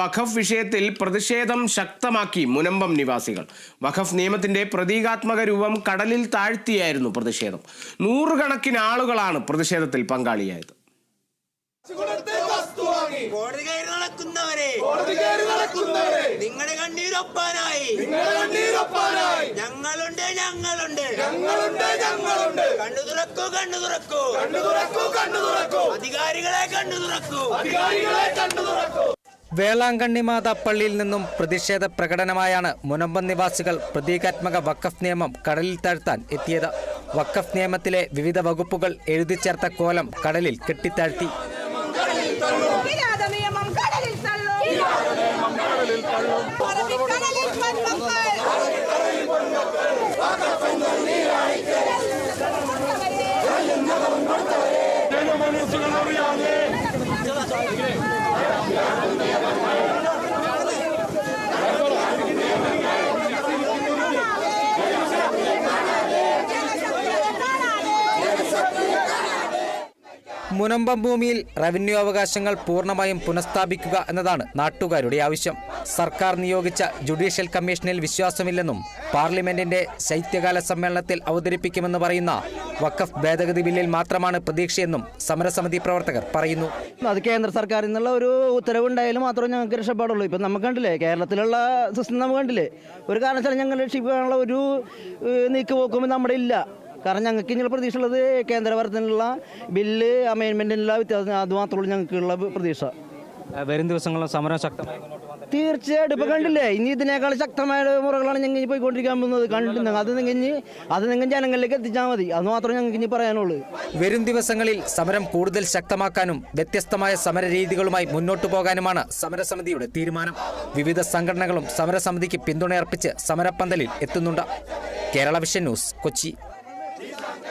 വഖഫ് വിഷയത്തിൽ പ്രതിഷേധം ശക്തമാക്കി മുനമ്പം നിവാസികൾ. വഖഫ് നിയമത്തിന്റെ പ്രതീകാത്മക രൂപം കടലിൽ താഴ്ത്തിയായിരുന്നു പ്രതിഷേധം. നൂറുകണക്കിന് ആളുകളാണ് പ്രതിഷേധത്തിൽ പങ്കാളിയായത്. കോടതി കയറി നടക്കുന്നവരെ. നിങ്ങളുടെ കണ്ണീരൊപ്പാനായി. നിങ്ങളുടെ കണ്ണീരൊപ്പാനായി. ഞങ്ങളുണ്ട് ഞങ്ങളുണ്ട്. ഞങ്ങളുണ്ട് ഞങ്ങളുണ്ട്. കണ്ണു തുറക്കൂ കണ്ണു തുറക്കൂ. കണ്ണു തുറക്കൂ കണ്ണു തുറക്കൂ. അധികാരികളെ കണ്ണു തുറക്കൂ. അധികാരികളെ കണ്ണു തുറക്കൂ. വേളാങ്കണ്ണി മാതാ പള്ളിയിൽ നിന്നും പ്രതിഷേധ പ്രകടനമായാണ് മുനമ്പം നിവാസികൾ പ്രതീകാത്മക വഖഫ് നിയമം കടലിൽ താഴ്ത്താൻ എത്തിയത്. വഖഫ് നിയമത്തിലെ വിവിധ വകുപ്പുകൾ എഴുതി ചേർത്ത കോലം കടലിൽ കെട്ടിത്താഴ്ത്തി. കിരാത നിയമം മുനമ്പം ഭൂമിയിൽ റവന്യൂ അവകാശങ്ങൾ പൂർണമായും പുനഃസ്ഥാപിക്കുക എന്നതാണ് നാട്ടുകാരുടെ ആവശ്യം. സർക്കാർ നിയോഗിച്ച ജുഡീഷ്യൽ കമ്മീഷനിൽ വിശ്വാസമില്ലെന്നും പാർലമെന്റിന്റെ ശൈത്യകാല സമ്മേളനത്തിൽ അവതരിപ്പിക്കുമെന്ന് പറയുന്ന വഖഫ് ഭേദഗതി ബില്ലിൽ മാത്രമാണ് പ്രതീക്ഷയെന്നും സമരസമിതി പ്രവർത്തകർ പറയുന്നു. അത് കേന്ദ്ര സർക്കാരിൽ നിന്നുള്ള ഒരു ഉത്തരവുണ്ടായാലും മാത്രമേ ഞങ്ങൾക്ക് രക്ഷപ്പാടുള്ളൂ ഇപ്പം നമുക്ക് കണ്ടില്ലേ കേരളത്തിലുള്ള സിസ്റ്റം നമുക്ക് കണ്ടില്ലേ? ഒരു കാരണവശാലും ഞങ്ങൾ രക്ഷിക്കാനുള്ള ഒരു നീക്കുപോക്കും നമ്മുടെ ഇല്ല. കാരണം ഞങ്ങൾക്ക് ഇനിയുള്ള പ്രതീക്ഷ ഉള്ളത് കേന്ദ്രഭരണത്തിനുള്ള ബില്ല് അമൈൻമെന്റിനുള്ള വ്യത്യാസം അത് ഉള്ളൂ ഞങ്ങൾക്കുള്ള പ്രതീക്ഷ. വരും ദിവസങ്ങളിൽ സമരം ശക്തമായി തീർച്ചയായിട്ടും ഇപ്പൊ കണ്ടില്ലേ? ഇനി ഇതിനേക്കാൾ ശക്തമായ മുറകളാണ് ഞങ്ങൾ പോയിക്കൊണ്ടിരിക്കാൻ പോകുന്നത് കണ്ടിട്ടുണ്ട് അത് നിങ്ങൾ ഇനി അത് നിങ്ങൾ ജനങ്ങളിലേക്ക് എത്തിച്ചാൽ മതി. അത് മാത്രമേ ഞങ്ങൾക്ക് ഇനി പറയാനുള്ളൂ. വരും ദിവസങ്ങളിൽ സമരം കൂടുതൽ ശക്തമാക്കാനും വ്യത്യസ്തമായ സമര രീതികളുമായി മുന്നോട്ടു പോകാനുമാണ് സമരസമിതിയുടെ തീരുമാനം. വിവിധ സംഘടനകളും സമരസമിതിക്ക് പിന്തുണയർപ്പിച്ച് സമരപ്പന്തലിൽ എത്തുന്നുണ്ട്. Kerala vision news Kochi.